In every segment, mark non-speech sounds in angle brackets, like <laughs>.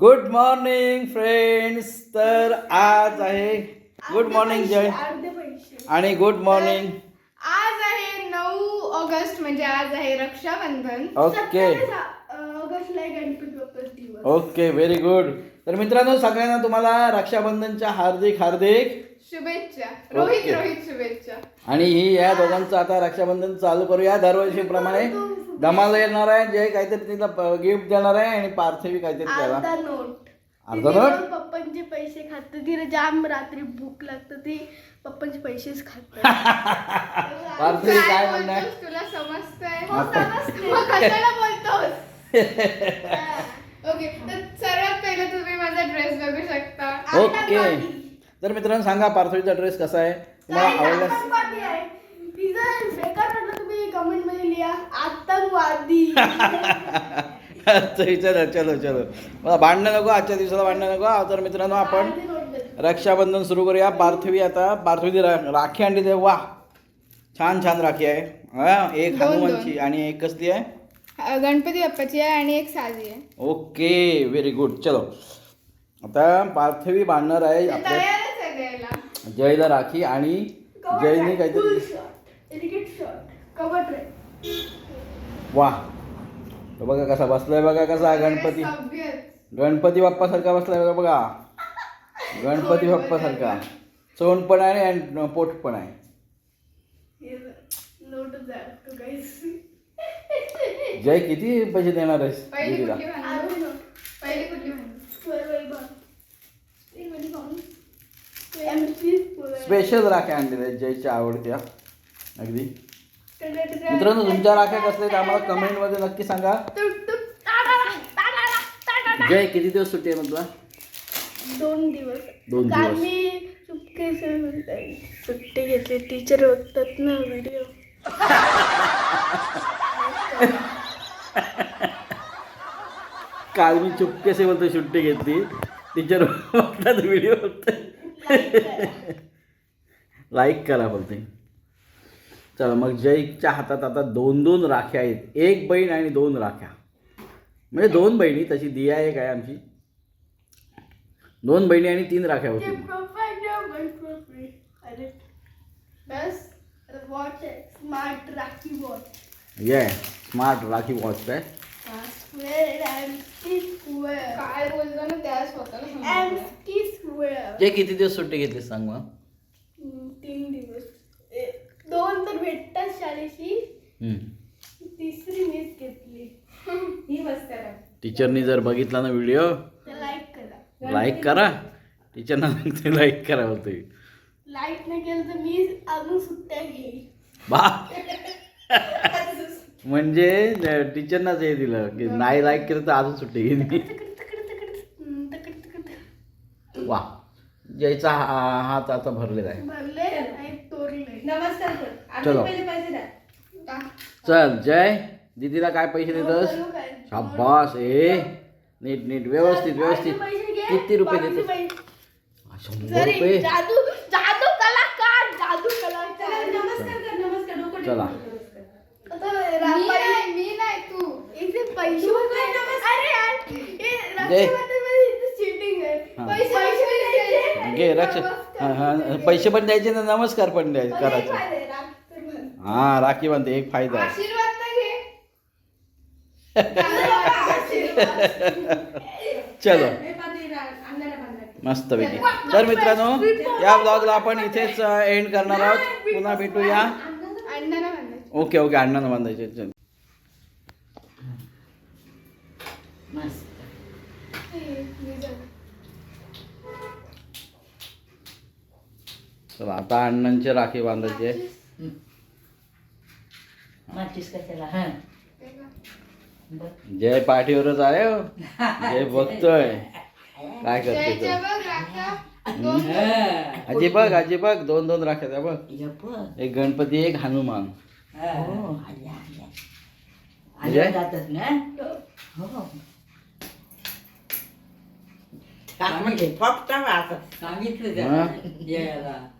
Good morning friends तर आज आहे गुड मॉर्निंग जय. आणि गुड मॉर्निंग आज आहे नऊ ऑगस्ट म्हणजे आज आहे Raksha Bandhan. Okay okay very good तर मित्रांनो सगळ्यांना तुम्हाला रक्षाबंधनच्या हार्दिक हार्दिक शुभेच्छा. रोहित. रोहित शुभेच्छा. आणि ही या दोघांचं आता रक्षाबंधन चालू करूया दरवर्षीप्रमाणे. धमाल येणार आहे जय काहीतरी तिला गिफ्ट देणार आहे आणि पार्थिवी काहीतरी त्याला. अर्धा नोट. अर्धा पप्पांचे पैसे खात. तिला जाम रात्री भूक लागतं ती पप्पांचे पैसेच खात <laughs> पार्थिवी काय म्हणणार बोलतोस तुला समजतंय. हो, समजते. मग कशाला बोलतोस? <laughs> ओके तर सर्वात पहिले तुम्ही माझा ड्रेस बघू शकता. ओके तर मित्रांनो सांगा पार्थिवीचा ड्रेस कसा आहे? तुम्हाला आवडला? तिचं कमेंटमध्ये लिहा आतंकवादी <laughs> चलो चलो चलो. मला भांडणं नको आजच्या दिवसाला भांडणं नको तर मित्रांनो आपण. रक्षाबंधन सुरू करूया. पार्थवी आता पार्थवी रा- राखी आणली ते वा छान छान राखी आहे. हा एक हनुमानची आणि एक कसली आहे? गणपती बाप्पाची आहे आणि एक साधी आहे. ओके व्हेरी गुड चलो. आता पार्थवी बांधणार आहे आपल्या जयला राखी आणि जयने काहीतरी cover track. वा तो बघा कसा बसलाय बघा कसा गणपती. गणपती बाप्पा सारखा बसलाय बघा बघा. गणपती बाप्पा सारखा सोंड पण आहे आणि पोट पण आहे. जय किती पैसे देणार आहेस पहिली दीदीला. स्पेशल राख्या आणलेल्या जयच्या आवडत्या. अगदी. मित्रांनो तुमच्या राख्या कसल्या आहेत आम्हाला कमेंटमध्ये नक्की सांगा. जय किती दिवस सुट्टी आहे म्हटलं? दोन दिवस. दोन काल दिवस. मी चुपके सुट्टी घेतली टीचर बघतात ना व्हिडिओ काल मी चुपकेसे बोलतो सुट्टी घेतली. टीचर बघतात व्हिडिओ लाईक करा. बोलते चला मग जयच्या हातात आता दोन दोन राख्या आहेत. एक बहीण आणि दोन राख्या. म्हणजे दोन बहिणी तशी दिया एक आहे आमची. दोन बहिणी आणि तीन राख्या ते होती आहे. ये स्मार्ट राखी वॉच. स्क्वेअर जे किती दिवस सुट्टी घेतली सांग मग तीन दिवस ए, दोन तर भेटतात शाळेशी हम्म. तिसरी मीच घेतली ही बसते बघ. टीचरनी जर बघितला ना व्हिडिओ तर लाईक करा. लाईक करा. टीचरना सांगते लाईक करा बोलते लाईक नाही केलं तर मी अजून सुट्ट्या घेईल बा. <laughs> म्हणजे टीचरनाच हे दिलं. की नाही लाईक केलं तर अजून सुट्टी घेईन वा. जयचा हा- हात आता भरलेला आहे. भरले आणि तोरले. नमस्कार कर. चलो. चल जय. दीदीला काय पैसे देतस? काय? शाबास ए नीट नीट व्यवस्थित व्यवस्थित. किती रुपये पैसे- शंभर रुपये? जादू जादू कलाकार जादू चला, कलाकार नमस्कार कर नमस्कार डोकं चला. टेकून नमस्कार. आता मी रामबाई- नाही मी नाही तू. इथे पैसे पण द्यायचे. घे रक्ष. हा, हा, पैसे पण द्यायचे ना नमस्कार पण द्यायचे करायचे. हा राखी बांधते एक फायदा आहे. <laughs> चलो. मस्त पाठी मस्तपैकी. तर मित्रांनो या ब्लॉगला आपण इथेच एंड करणार आहोत. पुन्हा भेटूया. ओके ओके अण्णांना बांधायचे चल. चला आता अण्णांचे राखी बांधायचे. कशाला? हा. जय पाठीवरच आहे हो. जय बघतोय. काय करते आजी बघ आजी बघ दोन दोन राख्या त्या बघ. यप्प. एक गणपती एक हनुमान. हो. हो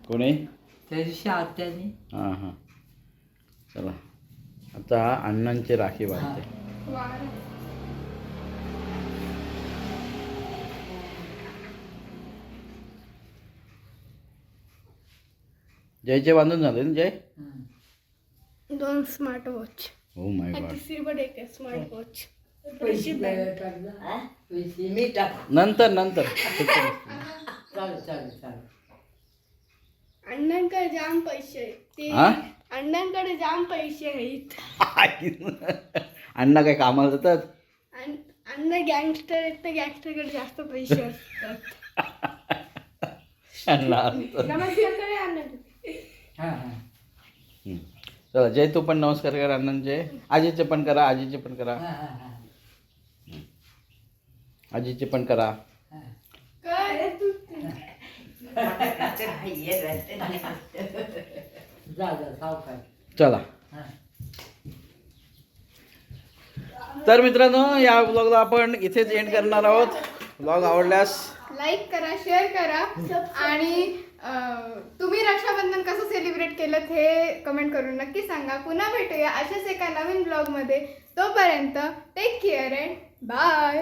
कोणी? त्या दिवशी आत्याने. हां हां. चला. आता अण्णांची राखी बांधते. जय बांधून झाले ना जय? दोन स्मार्ट वॉच हो माय गॉड तिसरी पण एक स्मार्ट वॉच मी टाक. नंतर नंतर. चल चल चल अण्णांकडे जाम पैसे आहेत. ते अण्णांकडे जाम पैसे आहेत. अण्णा काय कामाला जातात? अण्- अण्णा गँगस्टर आहेत तर गँगस्टरकडे जास्त पैसे असतात. <laughs> अण्णा हां हां. हम्म. चला जय तू पण नमस्कार करा अण्णांचे आजीचे पण करा आजीचे पण करा. हां हां हां. आजीचे पण करा. कर <laughs> जा जा सावकाश. चला. हां. तर मित्रांनो या ब्लॉगला आपण इथेच एंड करणार आहोत. ब्लॉग आवडल्यास लाईक करा शेअर करा. आणि तुम्ही रक्षाबंधन कसं सेलिब्रेट केलं हे कमेंट करून नक्की सांगा. पुन्हा भेटूया अशाच एका नवीन ब्लॉगमध्ये तोपर्यंत टेक केअर अँड बाय